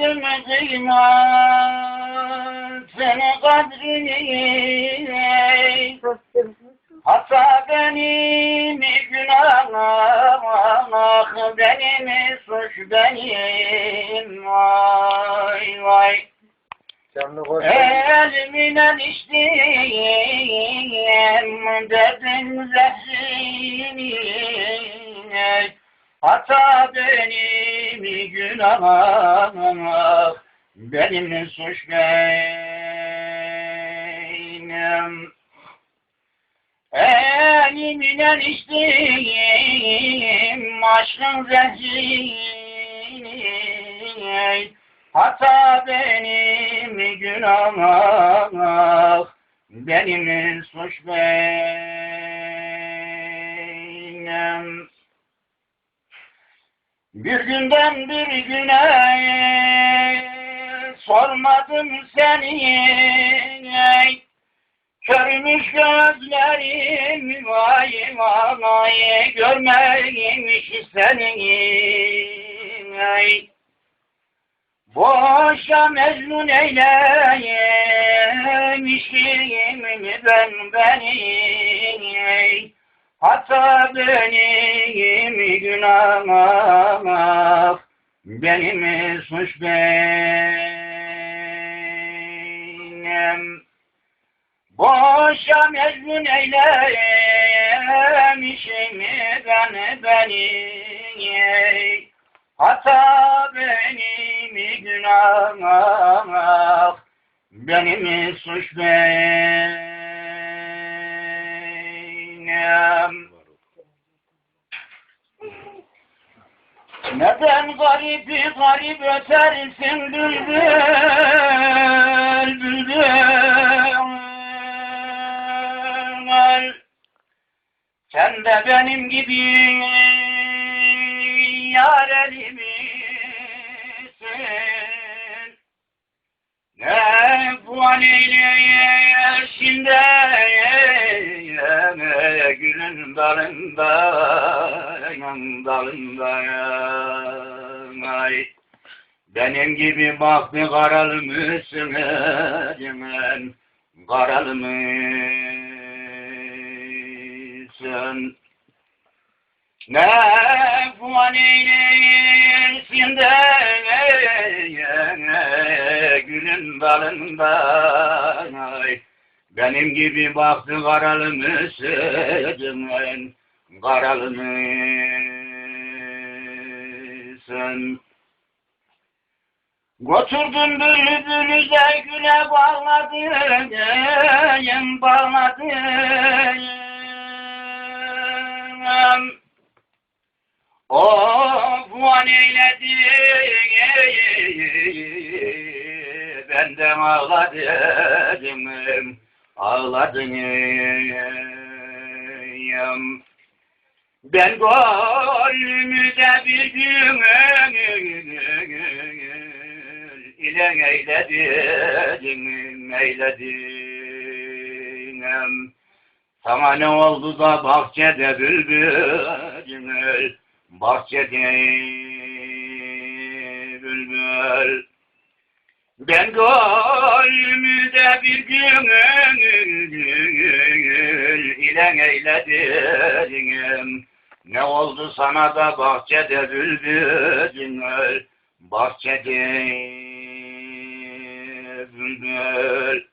Bilmedim kıymetini kadrini Hata benim günah benim suç benim vay vay. Elimle içtim dedim zehrini Hata benim günah benim suç benim Elimle içtim aşkın zehrini Hata benim günah benim suç benim Bir günden bir güne sormadım seni. Körmüş gözlerim vay vay görmemiş seni. Boşa mecnun eylemişim ben beni Hatta benim günah benim suç benim. Boşa mecnun eylemişim ben beni Hata benim günah benim suç benim Neden garip garip ötersin bülbül bülbül? Sen de benim gibi yar elimisin Ne bu aleyleye şimdi gülün dalında dalında ay benim gibi baktı karalı mısın hemen karalı mısın ne bu neylesin de gülün dalında benim gibi baktı karalı mısın? Karalı mısın? Götürdüm bülbülü de güle bağladım, bağladım. Of van eyledi, benden ağladım, ağladım. Ben gönlümü de bir gün ile eyledim, eyledim. Sana ne oldu da bahçede bülbül, bahçede bülbül. Ben gönlümü de bir gün ile eyledim. Ne oldu sana da bahçede bülbül, bahçede bülbül.